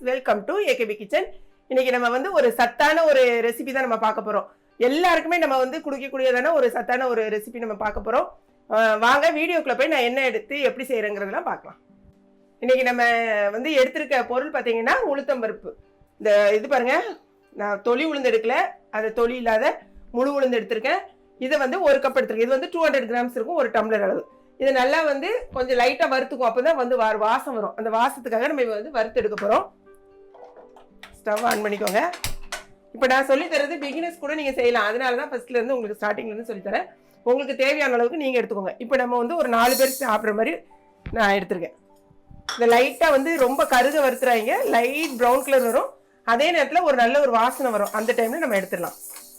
Welcome to AKP kitchen இன்னைக்கு நம்ம வந்து ஒரு சத்தான ஒரு ரெசிபி தான் நம்ம பார்க்க போறோம். எல்லாருக்குமே நம்ம வந்து குடிக்கக்கூடியதான ஒரு சத்தான ஒரு ரெசிபி நம்ம பார்க்க போறோம். வாங்க வீடியோக்குள்ள போய் நான் என்ன எடுத்து எப்படி செய்கிறேங்கிறதெல்லாம் பார்க்கலாம். இன்னைக்கு நம்ம வந்து எடுத்திருக்க பொருள் பார்த்தீங்கன்னா உளுத்தம்பருப்பு இந்த இது பாருங்க நான் தொளி உளுந்து எடுக்கல. அது தொளி இல்லாத முழு உளுந்து எடுத்திருக்கேன். இதை வந்து ஒரு கப் எடுத்திருக்கேன். இது வந்து டூ ஹண்ட்ரட் கிராம்ஸ் இருக்கும் ஒரு டம்ளர் அளவு. இது நல்லா வந்து கொஞ்சம் லைட்டாக வறுத்துக்கும் அப்போ தான் வந்து வா- வாசம் வரும். அந்த வாசத்துக்காக நம்ம வந்து வறுத்து எடுக்க போகிறோம் ஸ்டவ் ஆன் பண்ணிக்கோங்க. இப்போ நான் சொல்லித்தரது பிகினர்ஸ் கூட நீங்கள் செய்யலாம். அதனால தான் ஃபஸ்ட்லேருந்து உங்களுக்கு ஸ்டார்டிங்லேருந்து சொல்லித்தரேன் உங்களுக்கு தேவையான அளவுக்கு நீங்கள் எடுத்துக்கோங்க. இப்போ நம்ம வந்து ஒரு நாலு பேர் சாப்பிட்ற மாதிரி நான் எடுத்திருக்கேன். இந்த லைட்டாக வந்து ரொம்ப கருக வறுத்துறாங்க லைட் ப்ரௌன் கலர் வரும். அதே நேரத்தில் ஒரு நல்ல ஒரு வாசனை வரும். அந்த டைமில் நம்ம எடுத்துடலாம்.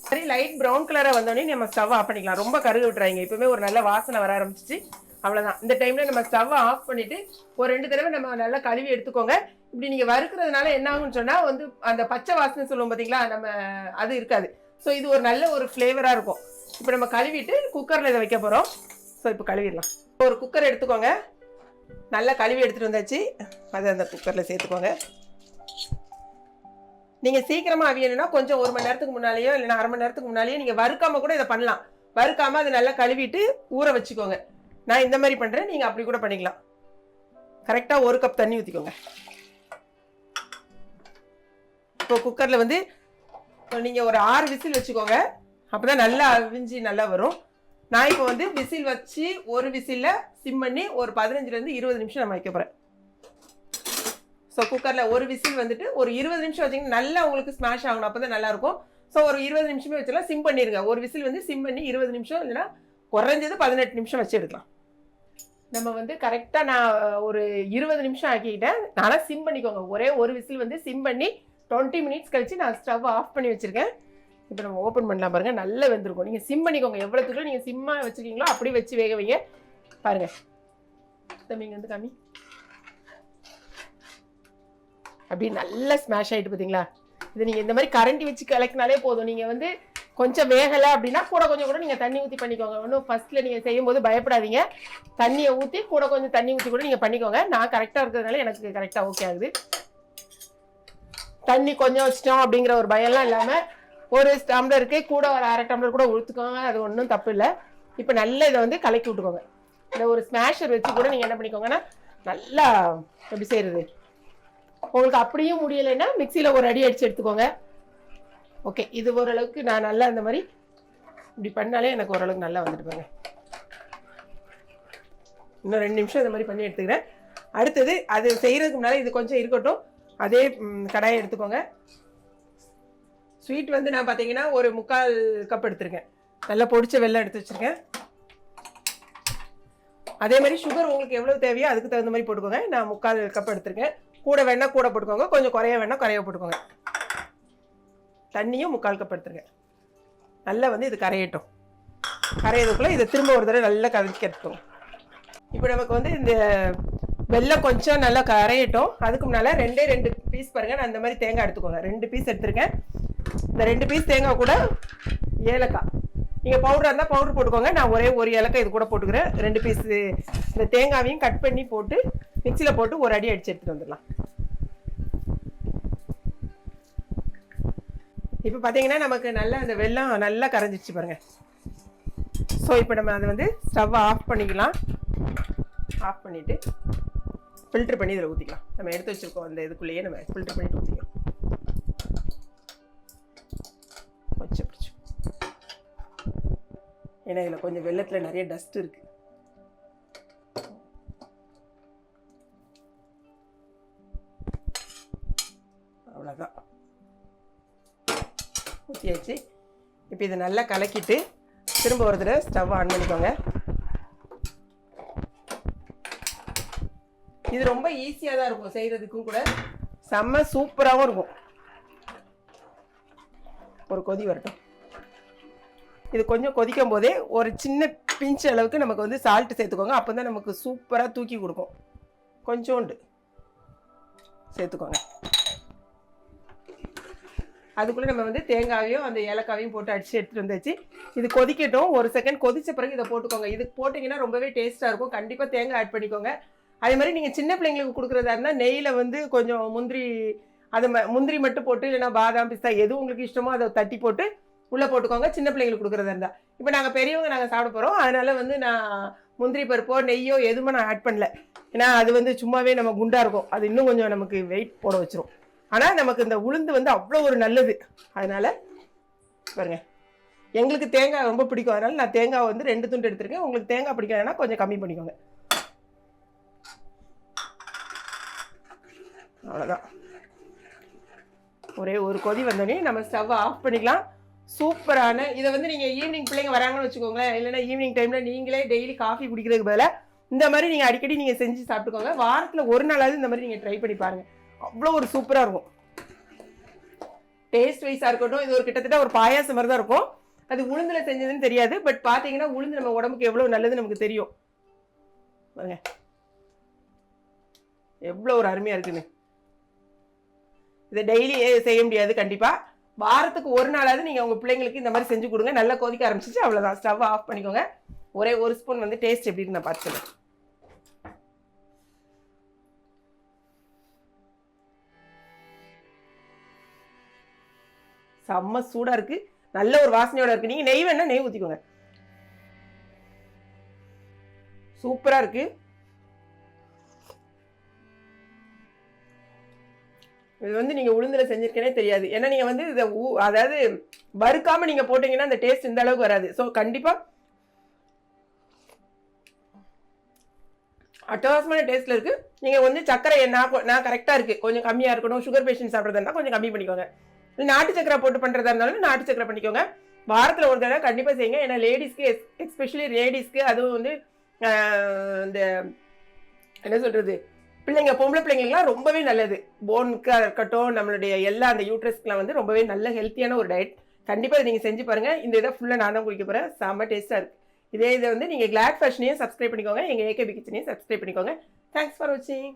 சரி லைட் ப்ரௌன் கலராக வந்தோடனே நம்ம ஸ்டவ் ஆஃப் பண்ணிக்கலாம். ரொம்ப கருக விட்டுறாங்க இப்போவுமே ஒரு நல்ல வாசனை வர ஆரம்பிச்சிச்சு. அவ்வளோதான் இந்த டைமில் நம்ம ஸ்டவ் ஆஃப் பண்ணிவிட்டு ஒரு ரெண்டு தடவை நம்ம நல்லா கழுவி எடுத்துக்கோங்க. இப்படி நீங்கள் வறுக்கிறதுனால என்ன ஆகும்னு சொன்னால் வந்து அந்த பச்சை வாசனை சொல்லுவோம் பார்த்தீங்களா நம்ம அது இருக்காது. ஸோ இது ஒரு நல்ல ஒரு ஃப்ளேவராக இருக்கும். இப்போ நம்ம கழுவிட்டு குக்கரில் இதை வைக்க போகிறோம் ஸோ இப்போ கழுவிடலாம். ஒரு குக்கர் எடுத்துக்கோங்க. நல்லா கழுவி எடுத்துகிட்டு வந்தாச்சு. அதை அந்த குக்கரில் சேர்த்துக்கோங்க. நீங்கள் சீக்கிரமாக அவியணும்னா கொஞ்சம் ஒரு மணி நேரத்துக்கு முன்னாலேயோ இல்லைன்னா அரை மணி நேரத்துக்கு முன்னாலேயோ நீங்கள் வறுக்காம கூட இதை பண்ணலாம். வறுக்காம அதை நல்லா கழுவிட்டு ஊற வச்சுக்கோங்க. நான் இந்த மாதிரி பண்ணுறேன் நீங்கள் அப்படி கூட பண்ணிக்கலாம். கரெக்டாக ஒரு கப் தண்ணி ஊற்றிக்கோங்க இப்போ குக்கரில் வந்து நீங்கள் ஒரு ஆறு விசில் வச்சுக்கோங்க. அப்போ தான் நல்லா அவிஞ்சி நல்லா வரும். நான் இப்போ வந்து விசில் வச்சு ஒரு விசிலில் சிம் பண்ணி ஒரு பதினஞ்சுலேருந்து இருபது நிமிஷம் நம்ம வைக்க போகிறேன் ஸோ குக்கரில் ஒரு விசில் வந்துட்டு ஒரு இருபது நிமிஷம் வச்சிங்கன்னா நல்லா உங்களுக்கு ஸ்மாஷ் ஆகணும். அப்போ தான் நல்லாயிருக்கும் ஸோ ஒரு இருபது நிமிஷமே வச்சலாம் சிம் பண்ணிடுங்க ஒரு விசில் வந்து சிம் பண்ணி இருபது நிமிஷம் இல்லைன்னா குறைஞ்சது பதினெட்டு நிமிஷம் வச்சு எடுக்கலாம். நம்ம வந்து கரெக்டாக நான் ஒரு இருபது நிமிஷம் ஆக்கிக்கிட்டேன். நல்லா சிம் பண்ணிக்கோங்க. ஒரே ஒரு விசில் வந்து சிம் பண்ணி டுவெண்ட்டி மினிட்ஸ் கழிச்சு நான் ஸ்டவ் ஆஃப் பண்ணி வச்சுருக்கேன். இப்போ நம்ம ஓப்பன் பண்ணலாம் பாருங்கள் நல்லா வெந்திருக்கும். நீங்கள் சிம் பண்ணிக்கோங்க. எவ்வளோத்துக்குள்ள நீங்கள் சிம்மாக வச்சுருக்கீங்களோ அப்படி வச்சு வேக வைங்க. பாருங்கள் தம்பிங்க வந்து கம்மி அப்படி நல்லா ஸ்மாஷ் ஆகிட்டு பார்த்தீங்களா இது நீங்கள் இந்த மாதிரி கரண்டி வச்சு கலக்கினாலே போதும். நீங்கள் வந்து கொஞ்சம் வேகலை அப்படின்னா கூட கொஞ்சம் கூட நீங்கள் தண்ணி ஊற்றி பண்ணிக்கோங்க. ஒன்றும் ஃபஸ்ட்டில் நீங்கள் செய்யும்போது பயப்படாதீங்க. தண்ணியை ஊற்றி கூட கொஞ்சம் தண்ணி ஊற்றி கூட நீங்கள் பண்ணிக்கோங்க. நான் கரெக்டாக இருக்கிறதுனால எனக்கு கரெக்டாக ஓகே ஆகுது. தண்ணி கொஞ்சம் வச்சிட்டோம் அப்படிங்கிற ஒரு பயம்லாம் இல்லாமல் ஒரு டம்ளருக்கு கூட ஒரு அரை டம்ளர் கூட ஊற்றுக்கோங்க அது ஒன்றும் தப்பு இல்லை. இப்போ நல்லா இதை வந்து கலக்கி விட்டுக்கோங்க. இந்த ஒரு ஸ்மாஷர் வச்சு கூட நீங்கள் என்ன பண்ணிக்கோங்கன்னா நல்லா எப்படி செய்கிறது உங்களுக்கு அப்படியும் முடியலைன்னா மிக்சியில் ஒரு அடி அடித்து எடுத்துக்கோங்க. ஓகே இது ஓரளவுக்கு நான் நல்லா இந்த மாதிரி இப்படி பண்ணாலே எனக்கு ஓரளவுக்கு நல்லா வந்துட்டு பாருங்க. இன்னும் ரெண்டு நிமிஷம் இந்த மாதிரி பண்ணி எடுத்துக்கிறேன். அடுத்தது அது செய்கிறதுக்கு முன்னாடி இது கொஞ்சம் இருக்கட்டும். அதே கடாயை எடுத்துக்கோங்க. ஸ்வீட் வந்து நான் பார்த்தீங்கன்னா ஒரு முக்கால் கப் எடுத்திருக்கேன். நல்லா பொடிச்ச வெல்லம் எடுத்து வச்சுருக்கேன். அதே மாதிரி சுகர் உங்களுக்கு எவ்வளோ தேவையோ அதுக்கு தகுந்த மாதிரி போட்டுக்கோங்க. நான் முக்கால் கப் எடுத்திருக்கேன். கூட வேணால் கூட போட்டுக்கோங்க. கொஞ்சம் குறைய வேணால் குறைய போட்டுக்கோங்க. தண்ணியும் முக்கால் கப் எடுத்துருக்கேன். நல்லா வந்து இது கரையட்டும். கரையிறதுக்குள்ளே இதை திரும்ப ஒரு தடவை நல்லா கரைச்சி எடுத்துக்கோங்க இப்போ நமக்கு வந்து இந்த வெள்ளம் கொஞ்சம் நல்லா கரையட்டும். அதுக்கு முன்னால் ரெண்டே ரெண்டு பீஸ் பாருங்கள் நான் இந்த மாதிரி தேங்காய் எடுத்துக்கோங்க. ரெண்டு பீஸ் எடுத்துருக்கேன். இந்த ரெண்டு பீஸ் தேங்காய் கூட ஏலக்காய். நீங்கள் பவுடராக இருந்தால் பவுடர் போட்டுக்கோங்க. நான் ஒரே ஒரு ஏலக்காய் இது கூட போட்டுக்கிறேன். ரெண்டு பீஸ் இந்த தேங்காவையும் கட் பண்ணி போட்டு மிக்சியில் போட்டு ஒரு அடி அடித்து எடுத்துகிட்டு வந்துடலாம். இப்போ பார்த்தீங்கன்னா நமக்கு நல்லா அந்த வெல்லம் நல்லா கரைஞ்சிச்சு பாருங்கள் ஸோ இப்போ நம்ம அதை வந்து ஸ்டவ்வை ஆஃப் பண்ணிக்கலாம். ஆஃப் பண்ணிவிட்டு ஃபில்டர் பண்ணி இதில் ஊற்றிக்கலாம் நம்ம எடுத்து வச்சுருக்கோம் அந்த இதுக்குள்ளேயே நம்ம ஃபில்டர் பண்ணிட்டு ஊற்றிக்கலாம் கொஞ்சம் பிடிச்சி ஏன்னா இதில் கொஞ்சம் வெள்ளத்தில் நிறைய டஸ்ட் இருக்குது அவ்வளோதான் ஊற்றியாச்சு இப்போ இதை நல்லா கலக்கிட்டு திரும்ப ஒரு தடவை ஸ்டவ் ஆன் பண்ணிக்கோங்க. இது ரொம்ப ஈஸியாக தான் இருக்கும் செய்கிறதுக்கும் கூட. செம்ம சூப்பராகவும் இருக்கும். ஒரு கொதி வரட்டும். இது கொஞ்சம் கொதிக்கும் போதே ஒரு சின்ன பிஞ்ச் அளவுக்கு நமக்கு வந்து சால்ட்டு சேர்த்துக்கோங்க. அப்போ தான் நமக்கு சூப்பராக தூக்கி கொடுக்கும். கொஞ்சோண்டு சேர்த்துக்கோங்க. அதுக்குள்ளே நம்ம வந்து தேங்காவையும் அந்த ஏலக்காவையும் போட்டு அடித்து எடுத்துகிட்டு வந்தாச்சு. இது கொதிக்கட்டும். ஒரு செகண்ட் கொதித்த பிறகு இதை போட்டுக்கோங்க. இது போட்டிங்கன்னா ரொம்பவே டேஸ்ட்டாக இருக்கும். கண்டிப்பாக தேங்காய் ஆட் பண்ணிக்கோங்க. அதே மாதிரி நீங்கள் சின்ன பிள்ளைங்களுக்கு கொடுக்குறதா இருந்தால் நெய்யில் வந்து கொஞ்சம் முந்திரி அது ம- முந்திரி மட்டும் போட்டு இல்லைன்னா பாதாம் பிஸ்தா எது உங்களுக்கு இஷ்டமோ அதை தட்டி போட்டு உள்ளே போட்டுக்கோங்க. சின்ன பிள்ளைங்களுக்கு கொடுக்குறதா இருந்தால் இப்போ நாங்கள் பெரியவங்க நாங்கள் சாப்பிட போகிறோம் அதனால் வந்து நான் முந்திரி பருப்போ நெய்யோ எதுவுமே நான் ஆட் பண்ணல. ஏன்னா அது வந்து சும்மாவே நம்ம குண்டாக இருக்கும். அது இன்னும் கொஞ்சம் நமக்கு வெயிட் போட வச்சிரும். ஆனால் நமக்கு இந்த உளுந்து வந்து அவ்வளோ ஒரு நல்லது. அதனால் பாருங்க. எங்களுக்கு தேங்காய் ரொம்ப பிடிக்கும். அதனால் நான் தேங்காய் வந்து ரெண்டு துண்டு எடுத்துருக்கேன். உங்களுக்கு தேங்காய் பிடிக்காதுன்னா கொஞ்சம் கம்மி பண்ணிக்கோங்க. அவ்வளோதான் ஒரே ஒரு கொதி வந்தோடனே நம்ம ஸ்டவ் ஆஃப் பண்ணிக்கலாம். சூப்பரான இதை வந்து நீங்கள் ஈவினிங் பிள்ளைங்க வராங்கன்னு வச்சுக்கோங்களேன். இல்லைன்னா ஈவினிங் டைமில் நீங்களே டெய்லி காஃபி குடிக்கிறதுக்கு பதிலாக இந்த மாதிரி நீங்கள் அடிக்கடி நீங்கள் செஞ்சு சாப்பிட்டுக்கோங்க. வாரத்தில் ஒரு நாளாவது இந்த மாதிரி நீங்கள் ட்ரை பண்ணி பாருங்கள் அவ்வளோ ஒரு சூப்பராக இருக்கும். டேஸ்ட் வைஸாக இருக்கட்டும் இது ஒரு கிட்டத்தட்ட ஒரு பாயாசம் மாதிரி தான் இருக்கும். அது உளுந்தில் செஞ்சதுன்னு தெரியாது. பட் பார்த்தீங்கன்னா உளுந்து நம்ம உடம்புக்கு எவ்வளோ நல்லது நமக்கு தெரியும். பாருங்க. எவ்வளோ ஒரு அருமையாக இருக்குன்னு. இதை டெய்லி செய்ய முடியாது கண்டிப்பாக வாரத்துக்கு ஒரு நாளாவது நீங்கள் உங்கள் பிள்ளைங்களுக்கு இந்த மாதிரி செஞ்சு கொடுங்க. நல்லா கொதிக்க ஆரம்பிச்சிச்சு அவ்வளோதான் ஸ்டவ் ஆஃப் பண்ணிக்கோங்க. ஒரே ஒரு ஸ்பூன் வந்து டேஸ்ட் எப்படி இருந்தால் பார்த்துக்கலாம் செம்ம சூடாக இருக்குது நல்ல ஒரு வாசனையோட இருக்குது நீங்கள் நெய் வேணால் நெய் ஊற்றிக்கோங்க சூப்பராக இருக்குது இது வந்து நீங்கள் உளுந்துல செஞ்சிருக்கேனே தெரியாது. ஏன்னா நீங்கள் வந்து இதை ஊ- அதாவது வறுக்காம நீங்கள் போட்டீங்கன்னா அந்த டேஸ்ட் இந்த அளவுக்கு வராது. ஸோ கண்டிப்பாக அட்டகாசமான டேஸ்ட்ல இருக்கு. நீங்க வந்து சக்கரை நான் நான் கரெக்டா இருக்கு. கொஞ்சம் கம்மியா இருக்கணும். சுகர் பேஷண்ட் சாப்பிட்றதா இருந்தால் கொஞ்சம் கம்மி பண்ணிக்கோங்க. நாட்டு சக்கரை போட்டு பண்றதா இருந்தாலும் நாட்டு சக்கரை பண்ணிக்கோங்க. வாரத்தில் ஒரு தடவை கண்டிப்பாக செய்யுங்க. ஏன்னா லேடிஸ்க்கு எஸ் எஸ்பெஷலி லேடிஸ்க்கு அதுவும் வந்து இந்த என்ன சொல்கிறது பிள்ளைங்க பொம்பளை பிள்ளைங்களுக்குலாம் ரொம்பவே நல்லது. போனுக்கு இருக்கட்டும் நம்மளுடைய எல்லா அந்த யூட்ரஸ்க்குலாம் வந்து ரொம்பவே நல்ல ஹெல்த்தியான ஒரு டயட் கண்டிப்பாக இதை நீங்கள் செஞ்சு பாருங்கள் இந்த இதை ஃபுல்லாக நான் தான் குடிக்க போகிறேன் செம்ம டேஸ்ட்டாக இருக்குது இதே இதை வந்து நீங்கள் கிளாட் ஃபேஷனையும் சப்ஸ்கிரைப் பண்ணிக்கோங்க. எங்கள் ஏகேபி கிச்சனையும் சப்ஸ்கிரைப் பண்ணிக்கோங்க. தேங்க்ஸ் ஃபார் வாட்சிங்